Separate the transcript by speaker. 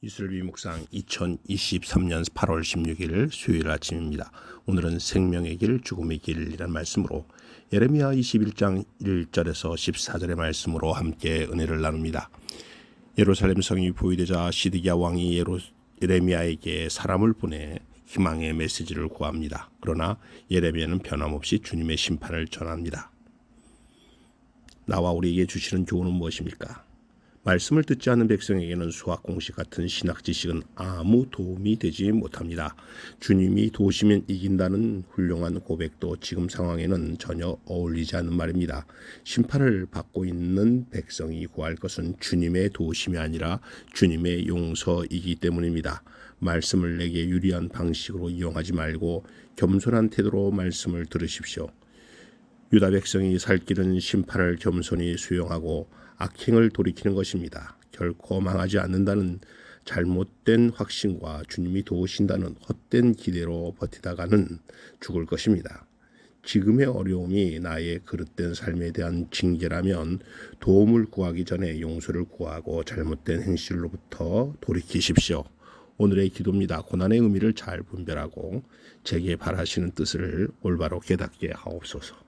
Speaker 1: 이슬비 묵상 2023년 8월 16일 수요일 아침입니다. 오늘은 생명의 길, 죽음의 길이라는 말씀으로 예레미야 21장 1절에서 14절의 말씀으로 함께 은혜를 나눕니다. 예루살렘 성이 보이되자 시드기야 왕이 예루, 예레미야에게 사람을 보내 희망의 메시지를 구합니다. 그러나 예레미야는 변함없이 주님의 심판을 전합니다. 나와 우리에게 주시는 교훈은 무엇입니까? 말씀을 듣지 않는 백성에게는 수학 공식 같은 신학 지식은 아무 도움이 되지 못합니다. 주님이 도우시면 이긴다는 훌륭한 고백도 지금 상황에는 전혀 어울리지 않는 말입니다. 심판을 받고 있는 백성이 구할 것은 주님의 도우심이 아니라 주님의 용서이기 때문입니다. 말씀을 내게 유리한 방식으로 이용하지 말고 겸손한 태도로 말씀을 들으십시오. 유다 백성이 살 길은 심판을 겸손히 수용하고 악행을 돌이키는 것입니다. 결코 망하지 않는다는 잘못된 확신과 주님이 도우신다는 헛된 기대로 버티다가는 죽을 것입니다. 지금의 어려움이 나의 그릇된 삶에 대한 징계라면 도움을 구하기 전에 용서를 구하고 잘못된 행실로부터 돌이키십시오. 오늘의 기도입니다. 고난의 의미를 잘 분별하고 제게 바라시는 뜻을 올바로 깨닫게 하옵소서.